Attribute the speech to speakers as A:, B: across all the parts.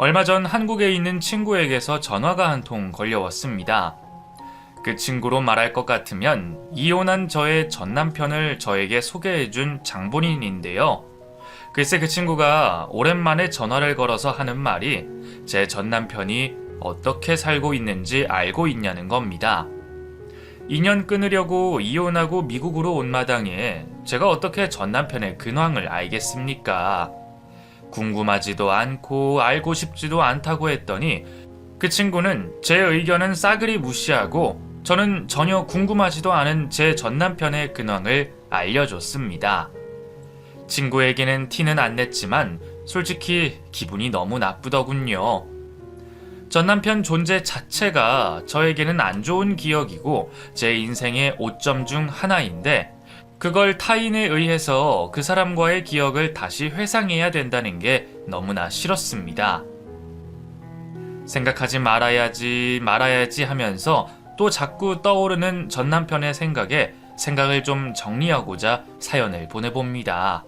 A: 얼마 전 한국에 있는 친구에게서 전화가 한 통 걸려왔습니다. 그 친구로 말할 것 같으면 이혼한 저의 전 남편을 저에게 소개해준 장본인인데요. 글쎄 그 친구가 오랜만에 전화를 걸어서 하는 말이 제 전 남편이 어떻게 살고 있는지 알고 있냐는 겁니다. 인연 끊으려고 이혼하고 미국으로 온 마당에 제가 어떻게 전 남편의 근황을 알겠습니까? 궁금하지도 않고 알고 싶지도 않다고 했더니 그 친구는 제 의견은 싸그리 무시하고 저는 전혀 궁금하지도 않은 제 전 남편의 근황을 알려줬습니다. 친구에게는 티는 안 냈지만 솔직히 기분이 너무 나쁘더군요. 전 남편 존재 자체가 저에게는 안 좋은 기억이고 제 인생의 오점 중 하나인데 그걸 타인에 의해서 그 사람과의 기억을 다시 회상해야 된다는 게 너무나 싫었습니다. 생각하지 말아야지, 말아야지 하면서 또 자꾸 떠오르는 전 남편의 생각에 생각을 좀 정리하고자 사연을 보내봅니다.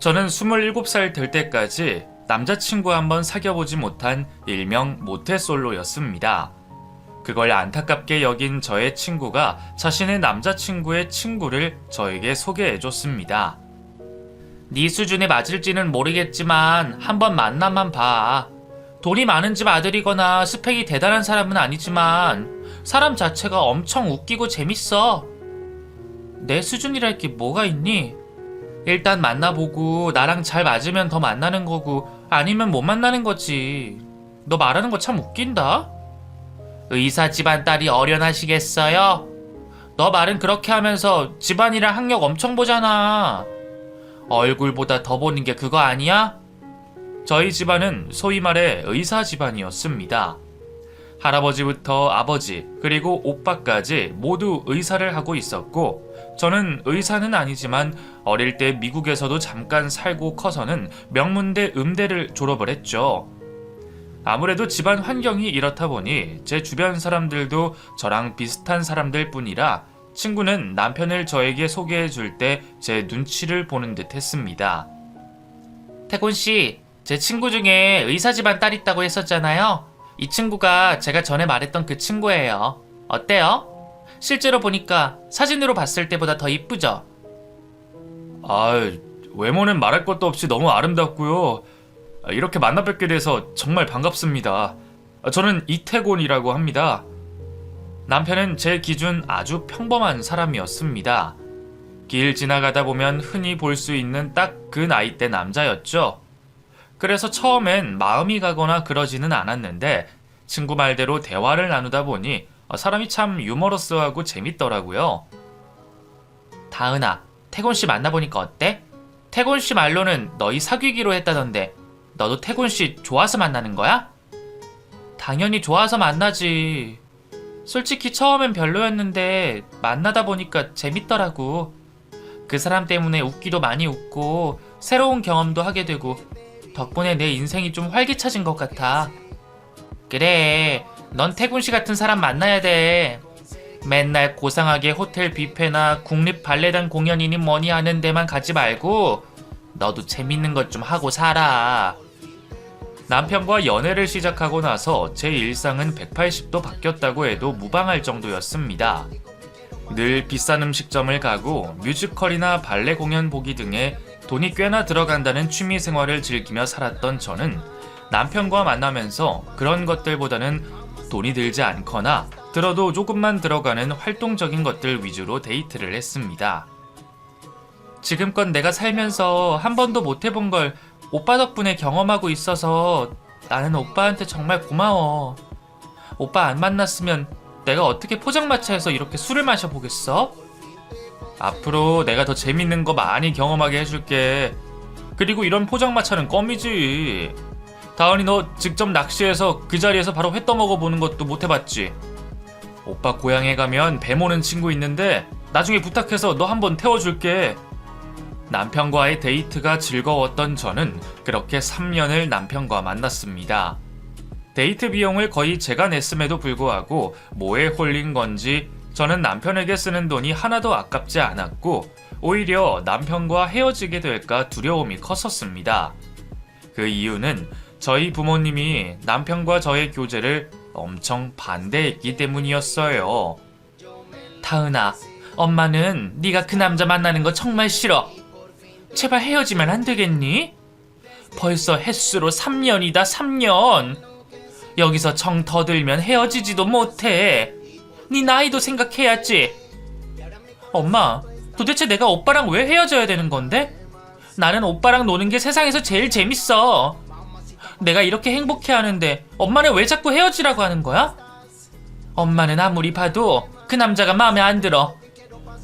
A: 저는 27살 될 때까지 남자친구 한번 사귀어보지 못한 일명 모태솔로였습니다. 그걸 안타깝게 여긴 저의 친구가 자신의 남자친구의 친구를 저에게 소개해줬습니다. 네 수준에 맞을지는 모르겠지만 한번 만나만 봐. 돈이 많은 집 아들이거나 스펙이 대단한 사람은 아니지만 사람 자체가 엄청 웃기고 재밌어. 내 수준이랄 게 뭐가 있니? 일단 만나보고 나랑 잘 맞으면 더 만나는 거고 아니면 못 만나는 거지. 너 말하는 거 참 웃긴다. 의사 집안 딸이 어련하시겠어요? 너 말은 그렇게 하면서 집안이랑 학력 엄청 보잖아. 얼굴보다 더 보는 게 그거 아니야? 저희 집안은 소위 말해 의사 집안이었습니다. 할아버지부터 아버지, 그리고 오빠까지 모두 의사를 하고 있었고, 저는 의사는 아니지만 어릴 때 미국에서도 잠깐 살고 커서는 명문대 음대를 졸업을 했죠. 아무래도 집안 환경이 이렇다 보니 제 주변 사람들도 저랑 비슷한 사람들 뿐이라 친구는 남편을 저에게 소개해 줄 때 제 눈치를 보는 듯 했습니다. 태곤 씨, 제 친구 중에 의사 집안 딸 있다고 했었잖아요. 이 친구가 제가 전에 말했던 그 친구예요. 어때요? 실제로 보니까 사진으로 봤을 때보다 더 이쁘죠? 아, 외모는 말할 것도 없이 너무 아름답고요. 이렇게 만나 뵙게 돼서 정말 반갑습니다. 저는 이태곤이라고 합니다. 남편은 제 기준 아주 평범한 사람이었습니다. 길 지나가다 보면 흔히 볼 수 있는 딱 그 나이대 남자였죠. 그래서 처음엔 마음이 가거나 그러지는 않았는데 친구 말대로 대화를 나누다 보니 사람이 참 유머러스하고 재밌더라고요. 다은아, 태곤 씨 만나보니까 어때? 태곤 씨 말로는 너희 사귀기로 했다던데 너도 태곤 씨 좋아서 만나는 거야? 당연히 좋아서 만나지. 솔직히 처음엔 별로였는데 만나다 보니까 재밌더라고. 그 사람 때문에 웃기도 많이 웃고 새로운 경험도 하게 되고 덕분에 내 인생이 좀 활기차진 것 같아. 그래, 넌 태군 씨 같은 사람 만나야 돼. 맨날 고상하게 호텔 뷔페나 국립 발레단 공연이니 뭐니 하는 데만 가지 말고 너도 재밌는 것 좀 하고 살아. 남편과 연애를 시작하고 나서 제 일상은 180도 바뀌었다고 해도 무방할 정도였습니다. 늘 비싼 음식점을 가고 뮤지컬이나 발레 공연 보기 등에 돈이 꽤나 들어간다는 취미 생활을 즐기며 살았던 저는 남편과 만나면서 그런 것들보다는 돈이 들지 않거나 들어도 조금만 들어가는 활동적인 것들 위주로 데이트를 했습니다. 지금껏 내가 살면서 한 번도 못 해본 걸 오빠 덕분에 경험하고 있어서 나는 오빠한테 정말 고마워. 오빠 안 만났으면 내가 어떻게 포장마차에서 이렇게 술을 마셔보겠어? 앞으로 내가 더 재밌는 거 많이 경험하게 해줄게. 그리고 이런 포장마차는 껌이지. 다은이 너 직접 낚시해서 그 자리에서 바로 회 떠먹어 보는 것도 못 해봤지. 오빠 고향에 가면 배 모는 친구 있는데 나중에 부탁해서 너 한번 태워줄게. 남편과의 데이트가 즐거웠던 저는 그렇게 3년을 남편과 만났습니다. 데이트 비용을 거의 제가 냈음에도 불구하고 뭐에 홀린 건지 저는 남편에게 쓰는 돈이 하나도 아깝지 않았고 오히려 남편과 헤어지게 될까 두려움이 컸었습니다. 그 이유는 저희 부모님이 남편과 저의 교제를 엄청 반대했기 때문이었어요. 타은아, 엄마는 네가 그 남자 만나는 거 정말 싫어. 제발 헤어지면 안 되겠니? 벌써 햇수로 3년이다, 3년. 여기서 정 더 들면 헤어지지도 못해. 네 나이도 생각해야지. 엄마, 도대체 내가 오빠랑 왜 헤어져야 되는 건데? 나는 오빠랑 노는 게 세상에서 제일 재밌어. 내가 이렇게 행복해 하는데 엄마는 왜 자꾸 헤어지라고 하는 거야? 엄마는 아무리 봐도 그 남자가 마음에 안 들어.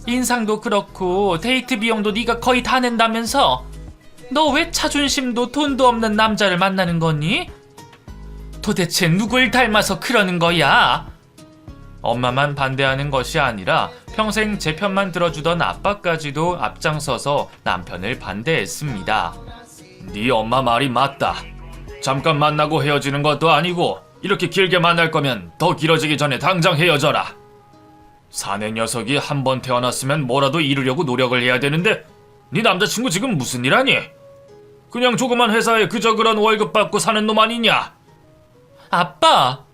A: 인상도 그렇고 데이트 비용도 네가 거의 다 낸다면서 너 왜 자존심도 돈도 없는 남자를 만나는 거니? 도대체 누굴 닮아서 그러는 거야? 엄마만 반대하는 것이 아니라 평생 제 편만 들어주던 아빠까지도 앞장서서 남편을 반대했습니다. 네 엄마 말이 맞다. 잠깐 만나고 헤어지는 것도 아니고 이렇게 길게 만날 거면 더 길어지기 전에 당장 헤어져라. 사내 녀석이 한 번 태어났으면 뭐라도 이루려고 노력을 해야 되는데 네 남자친구 지금 무슨 일 하니? 그냥 조그만 회사에 그저 그런 월급 받고 사는 놈 아니냐? 아빠,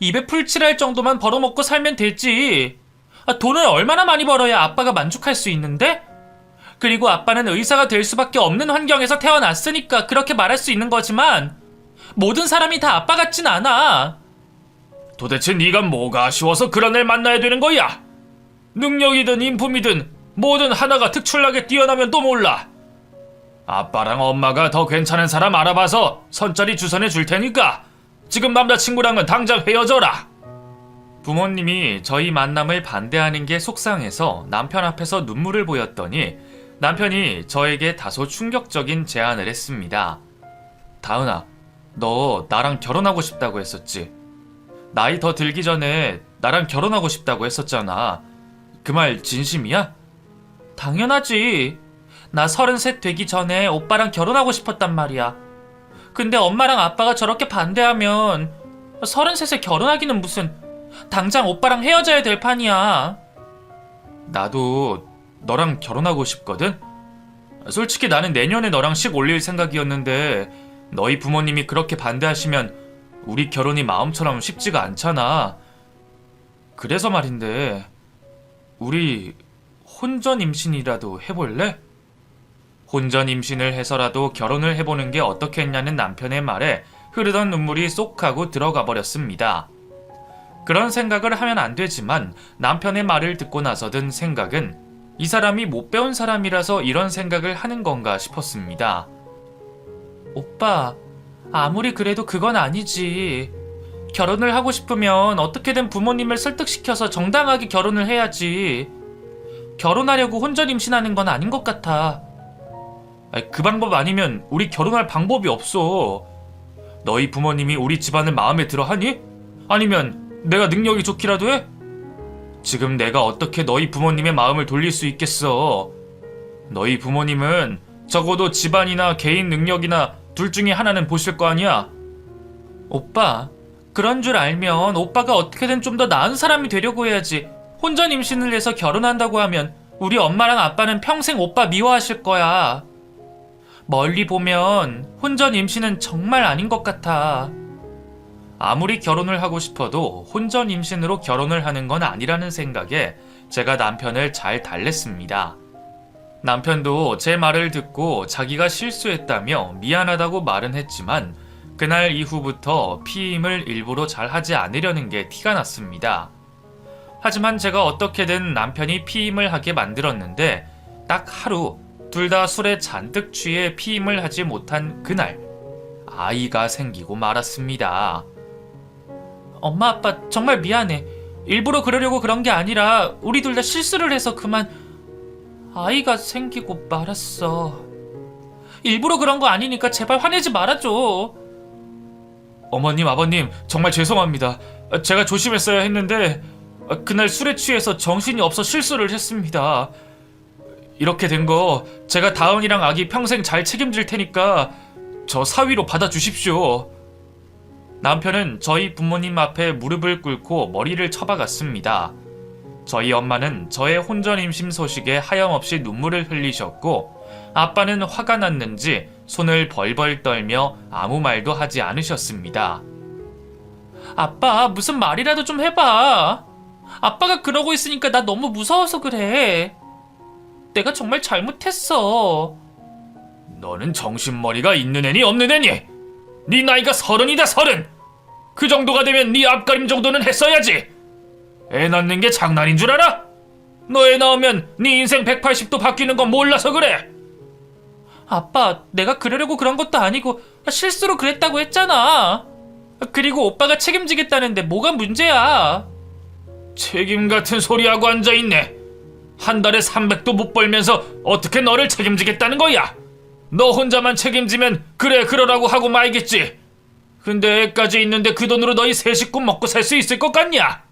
A: 입에 풀칠할 정도만 벌어먹고 살면 되지. 아, 돈을 얼마나 많이 벌어야 아빠가 만족할 수 있는데? 그리고 아빠는 의사가 될 수밖에 없는 환경에서 태어났으니까 그렇게 말할 수 있는 거지만 모든 사람이 다 아빠 같진 않아. 도대체 네가 뭐가 아쉬워서 그런 애 만나야 되는 거야? 능력이든 인품이든 뭐든 하나가 특출나게 뛰어나면 또 몰라. 아빠랑 엄마가 더 괜찮은 사람 알아봐서 선짜리 주선해 줄 테니까 지금 남자친구랑은 당장 헤어져라. 부모님이 저희 만남을 반대하는 게 속상해서 남편 앞에서 눈물을 보였더니 남편이 저에게 다소 충격적인 제안을 했습니다. 다은아, 너 나랑 결혼하고 싶다고 했었지? 나이 더 들기 전에 나랑 결혼하고 싶다고 했었잖아. 그 말 진심이야? 당연하지. 나 서른셋 되기 전에 오빠랑 결혼하고 싶었단 말이야. 근데 엄마랑 아빠가 저렇게 반대하면 서른셋에 결혼하기는 무슨 당장 오빠랑 헤어져야 될 판이야. 나도 너랑 결혼하고 싶거든? 솔직히 나는 내년에 너랑 식 올릴 생각이었는데 너희 부모님이 그렇게 반대하시면 우리 결혼이 마음처럼 쉽지가 않잖아. 그래서 말인데 우리 혼전 임신이라도 해볼래? 혼전 임신을 해서라도 결혼을 해보는 게 어떻겠냐는 남편의 말에 흐르던 눈물이 쏙 하고 들어가 버렸습니다. 그런 생각을 하면 안 되지만 남편의 말을 듣고 나서 든 생각은 이 사람이 못 배운 사람이라서 이런 생각을 하는 건가 싶었습니다. 오빠, 아무리 그래도 그건 아니지. 결혼을 하고 싶으면 어떻게든 부모님을 설득시켜서 정당하게 결혼을 해야지. 결혼하려고 혼전 임신하는 건 아닌 것 같아. 그 방법 아니면 우리 결혼할 방법이 없어. 너희 부모님이 우리 집안을 마음에 들어 하니? 아니면 내가 능력이 좋기라도 해? 지금 내가 어떻게 너희 부모님의 마음을 돌릴 수 있겠어? 너희 부모님은 적어도 집안이나 개인 능력이나 둘 중에 하나는 보실 거 아니야? 오빠, 그런 줄 알면 오빠가 어떻게든 좀 더 나은 사람이 되려고 해야지. 혼전 임신을 해서 결혼한다고 하면 우리 엄마랑 아빠는 평생 오빠 미워하실 거야. 멀리 보면 혼전 임신은 정말 아닌 것 같아. 아무리 결혼을 하고 싶어도 혼전 임신으로 결혼을 하는 건 아니라는 생각에 제가 남편을 잘 달랬습니다. 남편도 제 말을 듣고 자기가 실수했다며 미안하다고 말은 했지만 그날 이후부터 피임을 일부러 잘 하지 않으려는 게 티가 났습니다. 하지만 제가 어떻게든 남편이 피임을 하게 만들었는데 딱 하루 둘 다 술에 잔뜩 취해 피임을 하지 못한 그날 아이가 생기고 말았습니다. 엄마 아빠 정말 미안해. 일부러 그러려고 그런 게 아니라 우리 둘 다 실수를 해서 그만 아이가 생기고 말았어. 일부러 그런 거 아니니까 제발 화내지 말아줘. 어머님, 아버님, 정말 죄송합니다. 제가 조심했어야 했는데 그날 술에 취해서 정신이 없어 실수를 했습니다. 이렇게 된 거 제가 다은이랑 아기 평생 잘 책임질 테니까 저 사위로 받아주십시오. 남편은 저희 부모님 앞에 무릎을 꿇고 머리를 쳐박았습니다. 저희 엄마는 저의 혼전 임신 소식에 하염없이 눈물을 흘리셨고 아빠는 화가 났는지 손을 벌벌 떨며 아무 말도 하지 않으셨습니다. 아빠, 무슨 말이라도 좀 해봐. 아빠가 그러고 있으니까 나 너무 무서워서 그래. 내가 정말 잘못했어. 너는 정신머리가 있는 애니 없는 애니? 네 나이가 서른이다 서른. 그 정도가 되면 네 앞가림 정도는 했어야지. 애 낳는 게 장난인 줄 알아? 너 애 낳으면 네 인생 180도 바뀌는 건 몰라서 그래. 아빠, 내가 그러려고 그런 것도 아니고 실수로 그랬다고 했잖아. 그리고 오빠가 책임지겠다는데 뭐가 문제야? 책임 같은 소리하고 앉아 있네. 한 달에 300도 못 벌면서 어떻게 너를 책임지겠다는 거야? 너 혼자만 책임지면 그래 그러라고 하고 말겠지. 근데 애까지 있는데 그 돈으로 너희 세 식구 먹고 살 수 있을 것 같냐?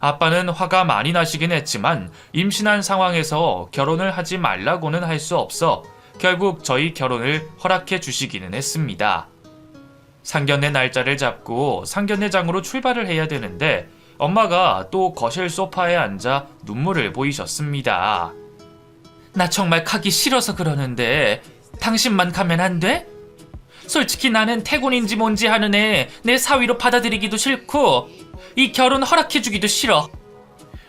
A: 아빠는 화가 많이 나시긴 했지만 임신한 상황에서 결혼을 하지 말라고는 할 수 없어 결국 저희 결혼을 허락해 주시기는 했습니다. 상견례 날짜를 잡고 상견례장으로 출발을 해야 되는데 엄마가 또 거실 소파에 앉아 눈물을 보이셨습니다. 나 정말 가기 싫어서 그러는데 당신만 가면 안 돼? 솔직히 나는 태군인지 뭔지 하는 애 내 사위로 받아들이기도 싫고 이 결혼 허락해주기도 싫어.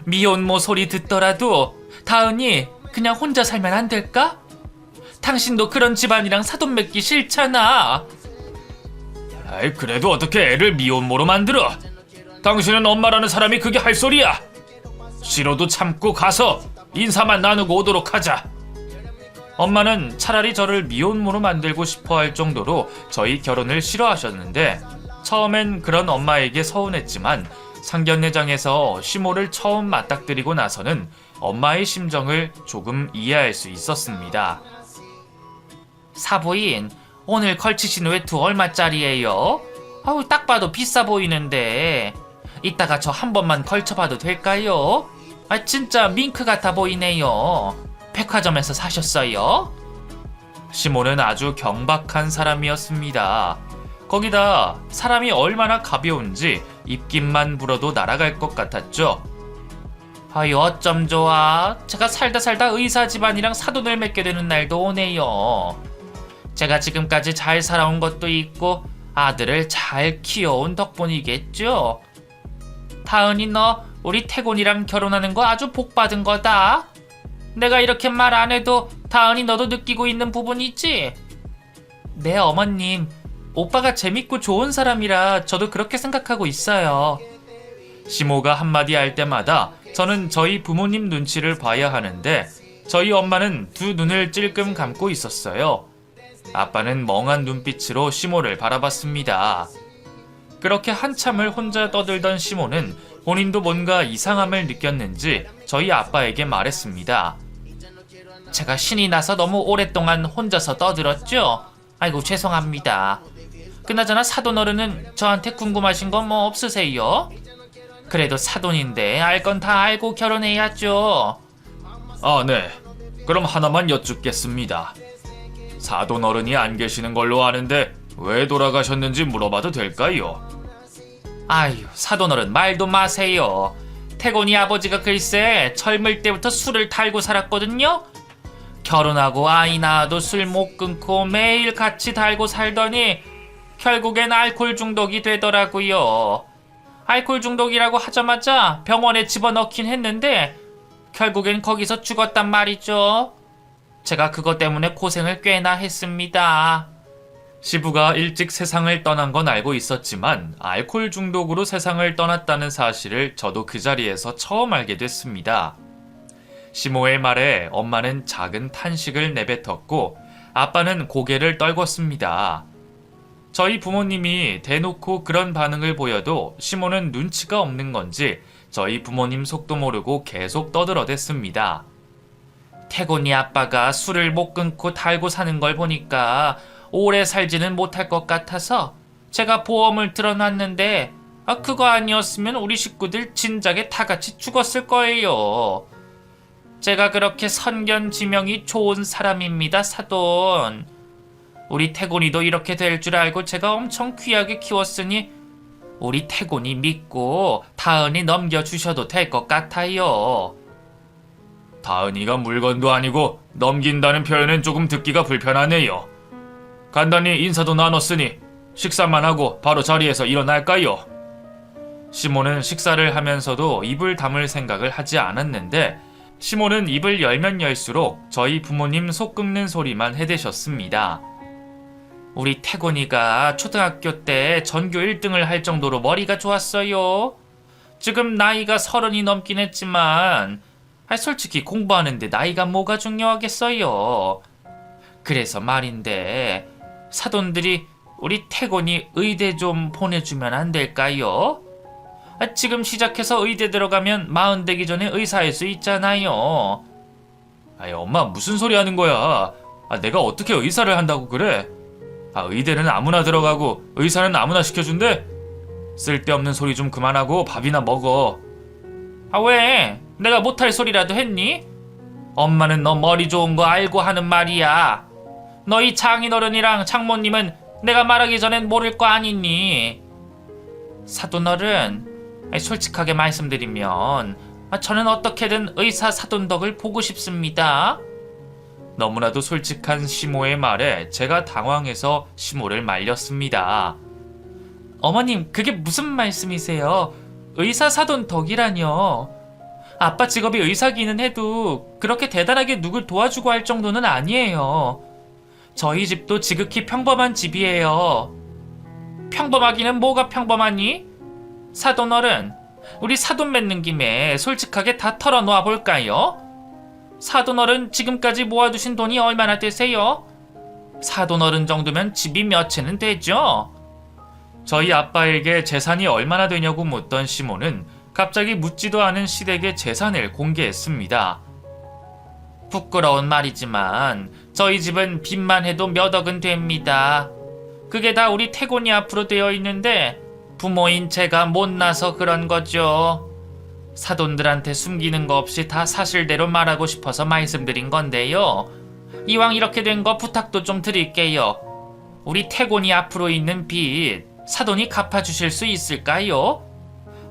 A: 미혼모 소리 듣더라도 다은이 그냥 혼자 살면 안 될까? 당신도 그런 집안이랑 사돈 맺기 싫잖아. 아이 그래도 어떻게 애를 미혼모로 만들어? 당신은 엄마라는 사람이 그게 할 소리야. 싫어도 참고 가서 인사만 나누고 오도록 하자. 엄마는 차라리 저를 미혼모로 만들고 싶어 할 정도로 저희 결혼을 싫어하셨는데 처음엔 그런 엄마에게 서운했지만 상견례장에서 시모를 처음 맞닥뜨리고 나서는 엄마의 심정을 조금 이해할 수 있었습니다. 사부인, 오늘 걸치신 외투 얼마짜리예요? 아우 딱 봐도 비싸 보이는데 이따가 저 한 번만 걸쳐봐도 될까요? 아 진짜 밍크 같아 보이네요. 백화점에서 사셨어요? 시모는 아주 경박한 사람이었습니다. 거기다 사람이 얼마나 가벼운지 입김만 불어도 날아갈 것 같았죠. 아유 어쩜 좋아. 제가 살다 살다 의사 집안이랑 사돈을 맺게 되는 날도 오네요. 제가 지금까지 잘 살아온 것도 있고 아들을 잘 키워온 덕분이겠죠. 다은이 너 우리 태곤이랑 결혼하는 거 아주 복 받은 거다. 내가 이렇게 말 안 해도 다은이 너도 느끼고 있는 부분이지? 네 어머님, 오빠가 재밌고 좋은 사람이라 저도 그렇게 생각하고 있어요. 시모가 한마디 할 때마다 저는 저희 부모님 눈치를 봐야 하는데 저희 엄마는 두 눈을 찔끔 감고 있었어요. 아빠는 멍한 눈빛으로 시모를 바라봤습니다. 그렇게 한참을 혼자 떠들던 시모는 본인도 뭔가 이상함을 느꼈는지 저희 아빠에게 말했습니다. 제가 신이 나서 너무 오랫동안 혼자서 떠들었죠? 아이고 죄송합니다. 그나저나 사돈 어른은 저한테 궁금하신 건 뭐 없으세요? 그래도 사돈인데 알 건 다 알고 결혼해야죠. 아, 네. 그럼 하나만 여쭙겠습니다. 사돈 어른이 안 계시는 걸로 아는데 왜 돌아가셨는지 물어봐도 될까요? 아유, 사돈 어른 말도 마세요. 태곤이 아버지가 글쎄 젊을 때부터 술을 달고 살았거든요. 결혼하고 아이 낳아도 술 못 끊고 매일 같이 달고 살더니 결국엔 알코올 중독이 되더라고요. 알코올 중독이라고 하자마자 병원에 집어넣긴 했는데 결국엔 거기서 죽었단 말이죠. 제가 그것 때문에 고생을 꽤나 했습니다. 시부가 일찍 세상을 떠난 건 알고 있었지만 알코올 중독으로 세상을 떠났다는 사실을 저도 그 자리에서 처음 알게 됐습니다. 시모의 말에 엄마는 작은 탄식을 내뱉었고 아빠는 고개를 떨궜습니다. 저희 부모님이 대놓고 그런 반응을 보여도 시모는 눈치가 없는 건지 저희 부모님 속도 모르고 계속 떠들어댔습니다. 태곤이 아빠가 술을 못 끊고 달고 사는 걸 보니까 오래 살지는 못할 것 같아서 제가 보험을 들어놨는데 아 그거 아니었으면 우리 식구들 진작에 다 같이 죽었을 거예요. 제가 그렇게 선견 지명이 좋은 사람입니다, 사돈. 우리 태곤이도 이렇게 될 줄 알고 제가 엄청 귀하게 키웠으니 우리 태곤이 믿고 다은이 넘겨주셔도 될 것 같아요. 다은이가 물건도 아니고 넘긴다는 표현은 조금 듣기가 불편하네요. 간단히 인사도 나눴으니 식사만 하고 바로 자리에서 일어날까요? 시몬은 식사를 하면서도 입을 다물 생각을 하지 않았는데 시몬은 입을 열면 열수록 저희 부모님 속 끓는 소리만 해대셨습니다. 우리 태곤이가 초등학교 때 전교 1등을 할 정도로 머리가 좋았어요. 지금 나이가 서른이 넘긴 했지만 아, 솔직히 공부하는데 나이가 뭐가 중요하겠어요. 그래서 말인데 사돈들이 우리 태곤이 의대 좀 보내주면 안 될까요? 아, 지금 시작해서 의대 들어가면 마흔 되기 전에 의사할 수 있잖아요. 아이 엄마 무슨 소리 하는 거야? 아, 내가 어떻게 의사를 한다고 그래? 아, 의대는 아무나 들어가고 의사는 아무나 시켜준대? 쓸데없는 소리 좀 그만하고 밥이나 먹어. 아, 왜? 내가 못할 소리라도 했니? 엄마는 너 머리 좋은 거 알고 하는 말이야. 너희 장인어른이랑 장모님은 내가 말하기 전엔 모를 거 아니니? 사돈어른, 솔직하게 말씀드리면 아, 저는 어떻게든 의사 사돈덕을 보고 싶습니다. 너무나도 솔직한 시모의 말에 제가 당황해서 시모를 말렸습니다. 어머님, 그게 무슨 말씀이세요? 의사 사돈 덕이라뇨. 아빠 직업이 의사기는 해도 그렇게 대단하게 누굴 도와주고 할 정도는 아니에요. 저희 집도 지극히 평범한 집이에요. 평범하기는 뭐가 평범하니? 사돈 어른, 우리 사돈 맺는 김에 솔직하게 다 털어놓아 볼까요? 사돈 어른 지금까지 모아두신 돈이 얼마나 되세요? 사돈 어른 정도면 집이 몇 채는 되죠? 저희 아빠에게 재산이 얼마나 되냐고 묻던 시모는 갑자기 묻지도 않은 시댁의 재산을 공개했습니다. 부끄러운 말이지만 저희 집은 빚만 해도 몇 억은 됩니다. 그게 다 우리 태곤이 앞으로 되어 있는데 부모인 제가 못나서 그런 거죠. 사돈들한테 숨기는 거 없이 다 사실대로 말하고 싶어서 말씀드린 건데요. 이왕 이렇게 된 거 부탁도 좀 드릴게요. 우리 태곤이 앞으로 있는 빚 사돈이 갚아주실 수 있을까요?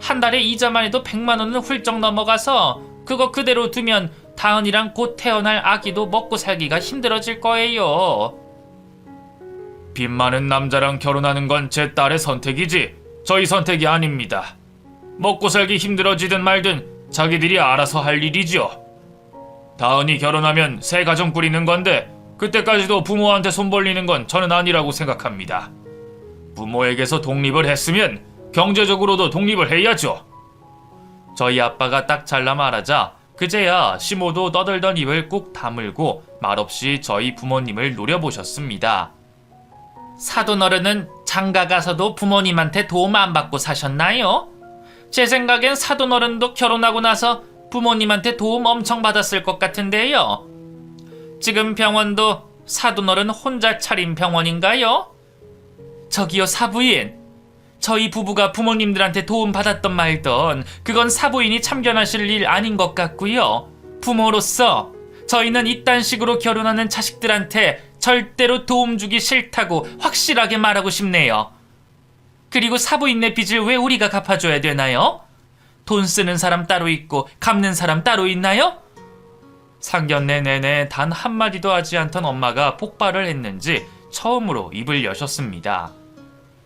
A: 한 달에 이자만 해도 100만 원은 훌쩍 넘어가서 그거 그대로 두면 다은이랑 곧 태어날 아기도 먹고 살기가 힘들어질 거예요. 빚 많은 남자랑 결혼하는 건 제 딸의 선택이지 저희 선택이 아닙니다. 먹고 살기 힘들어지든 말든 자기들이 알아서 할 일이죠. 다은이 결혼하면 새 가정 꾸리는 건데 그때까지도 부모한테 손 벌리는 건 저는 아니라고 생각합니다. 부모에게서 독립을 했으면 경제적으로도 독립을 해야죠. 저희 아빠가 딱 잘라 말하자 그제야 시모도 떠들던 입을 꾹 다물고 말없이 저희 부모님을 노려보셨습니다. 사돈 어른은 장가 가서도 부모님한테 도움 안 받고 사셨나요? 제 생각엔 사돈 어른도 결혼하고 나서 부모님한테 도움 엄청 받았을 것 같은데요. 지금 병원도 사돈 어른 혼자 차린 병원인가요? 저기요 사부인 저희 부부가 부모님들한테 도움 받았던 말던 그건 사부인이 참견하실 일 아닌 것 같고요 부모로서 저희는 이딴 식으로 결혼하는 자식들한테 절대로 도움 주기 싫다고 확실하게 말하고 싶네요 그리고 사부인네 빚을 왜 우리가 갚아줘야 되나요? 돈 쓰는 사람 따로 있고 갚는 사람 따로 있나요? 상견례 내내 단 한마디도 하지 않던 엄마가 폭발을 했는지 처음으로 입을 여셨습니다.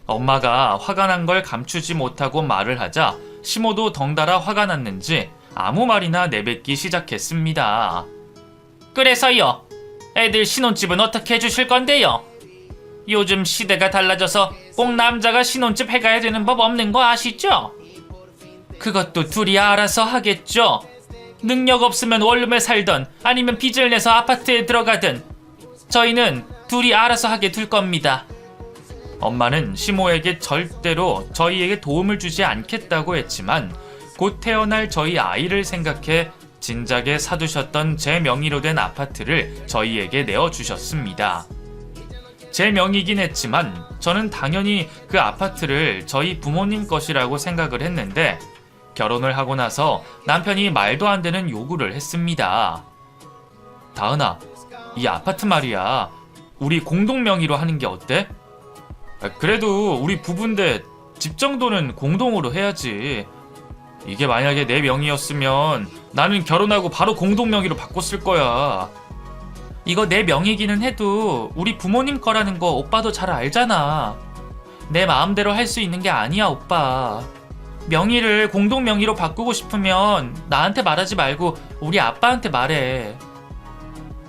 A: 엄마가 화가 난 걸 감추지 못하고 말을 하자 시모도 덩달아 화가 났는지 아무 말이나 내뱉기 시작했습니다. 그래서요. 애들 신혼집은 어떻게 해주실 건데요? 요즘 시대가 달라져서 꼭 남자가 신혼집 해가야 되는 법 없는 거 아시죠? 그것도 둘이 알아서 하겠죠. 능력 없으면 원룸에 살던 아니면 빚을 내서 아파트에 들어가든 저희는 둘이 알아서 하게 둘 겁니다. 엄마는 시모에게 절대로 저희에게 도움을 주지 않겠다고 했지만 곧 태어날 저희 아이를 생각해 진작에 사두셨던 제 명의로 된 아파트를 저희에게 내어주셨습니다. 제 명의긴 했지만 저는 당연히 그 아파트를 저희 부모님 것이라고 생각을 했는데 결혼을 하고 나서 남편이 말도 안 되는 요구를 했습니다. 다은아, 이 아파트 말이야. 우리 공동 명의로 하는 게 어때? 아, 그래도 우리 부부인데 집 정도는 공동으로 해야지. 이게 만약에 내 명의였으면 나는 결혼하고 바로 공동 명의로 바꿨을 거야. 이거 내 명의기는 해도 우리 부모님 거라는 거 오빠도 잘 알잖아. 내 마음대로 할 수 있는 게 아니야, 오빠. 명의를 공동 명의로 바꾸고 싶으면 나한테 말하지 말고 우리 아빠한테 말해.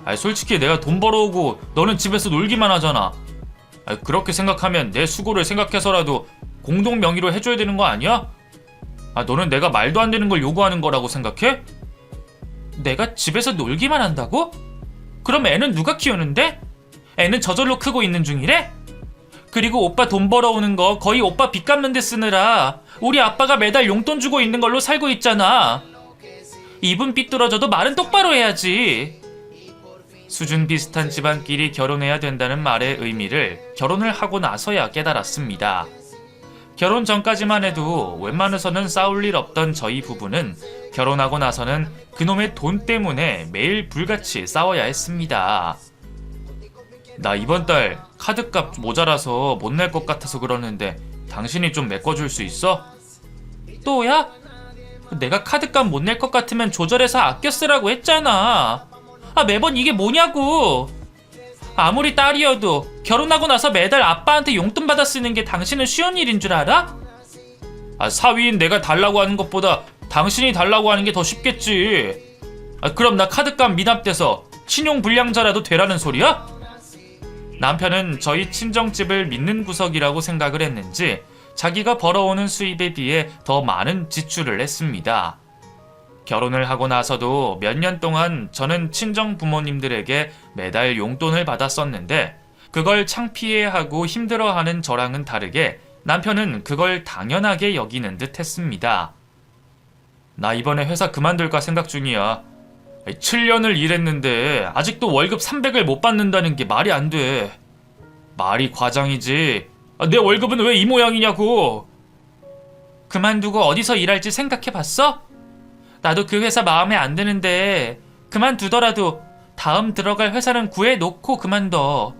A: 아, 솔직히 내가 돈 벌어오고 너는 집에서 놀기만 하잖아. 아, 그렇게 생각하면 내 수고를 생각해서라도 공동 명의로 해줘야 되는 거 아니야? 아, 너는 내가 말도 안 되는 걸 요구하는 거라고 생각해? 내가 집에서 놀기만 한다고? 그럼 애는 누가 키우는데? 애는 저절로 크고 있는 중이래? 그리고 오빠 돈 벌어오는 거 거의 오빠 빚 갚는 데 쓰느라 우리 아빠가 매달 용돈 주고 있는 걸로 살고 있잖아. 입은 삐뚤어져도 말은 똑바로 해야지. 수준 비슷한 집안끼리 결혼해야 된다는 말의 의미를 결혼을 하고 나서야 깨달았습니다. 결혼 전까지만 해도 웬만해서는 싸울 일 없던 저희 부부는 결혼하고 나서는 그놈의 돈 때문에 매일 불같이 싸워야 했습니다. 나 이번 달 카드값 모자라서 못 낼 것 같아서 그러는데 당신이 좀 메꿔줄 수 있어? 또야? 내가 카드값 못 낼 것 같으면 조절해서 아껴 쓰라고 했잖아. 아 매번 이게 뭐냐고. 아무리 딸이어도 결혼하고 나서 매달 아빠한테 용돈 받아 쓰는 게 당신은 쉬운 일인 줄 알아? 아 사위인 내가 달라고 하는 것보다 당신이 달라고 하는 게 더 쉽겠지. 아 그럼 나 카드값 미납돼서 신용 불량자라도 되라는 소리야? 남편은 저희 친정집을 믿는 구석이라고 생각을 했는지 자기가 벌어오는 수입에 비해 더 많은 지출을 했습니다. 결혼을 하고 나서도 몇 년 동안 저는 친정 부모님들에게 매달 용돈을 받았었는데 그걸 창피해하고 힘들어하는 저랑은 다르게 남편은 그걸 당연하게 여기는 듯 했습니다. 나 이번에 회사 그만둘까 생각 중이야. 7년을 일했는데 아직도 월급 300을 못 받는다는 게 말이 안 돼. 말이 과장이지. 아, 내 월급은 왜 이 모양이냐고. 그만두고 어디서 일할지 생각해 봤어? 나도 그 회사 마음에 안 드는데 그만두더라도 다음 들어갈 회사는 구해 놓고 그만둬.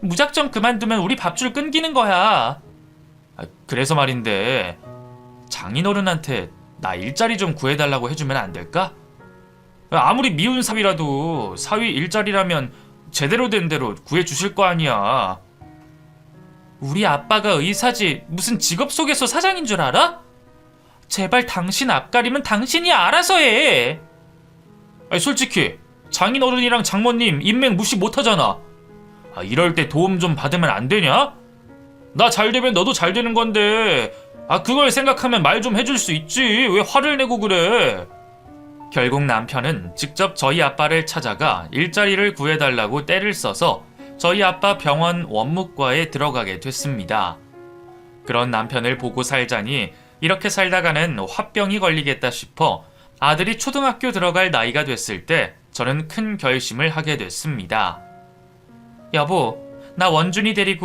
A: 무작정 그만두면 우리 밥줄 끊기는 거야. 아, 그래서 말인데 장인어른한테 나 일자리 좀 구해달라고 해주면 안 될까? 아무리 미운 사위라도 사위 일자리라면 제대로 된 대로 구해주실 거 아니야. 우리 아빠가 의사지 무슨 직업 속에서 사장인 줄 알아? 제발 당신 앞가림은 당신이 알아서 해. 아니 솔직히 장인어른이랑 장모님 인맥 무시 못하잖아. 아, 이럴 때 도움 좀 받으면 안 되냐? 나 잘 되면 너도 잘 되는 건데 아 그걸 생각하면 말 좀 해줄 수 있지 왜 화를 내고 그래? 결국 남편은 직접 저희 아빠를 찾아가 일자리를 구해달라고 떼를 써서 저희 아빠 병원 원무과에 들어가게 됐습니다. 그런 남편을 보고 살자니 이렇게 살다가는 화병이 걸리겠다 싶어 아들이 초등학교 들어갈 나이가 됐을 때 저는 큰 결심을 하게 됐습니다. 여보, 나 원준이 데리고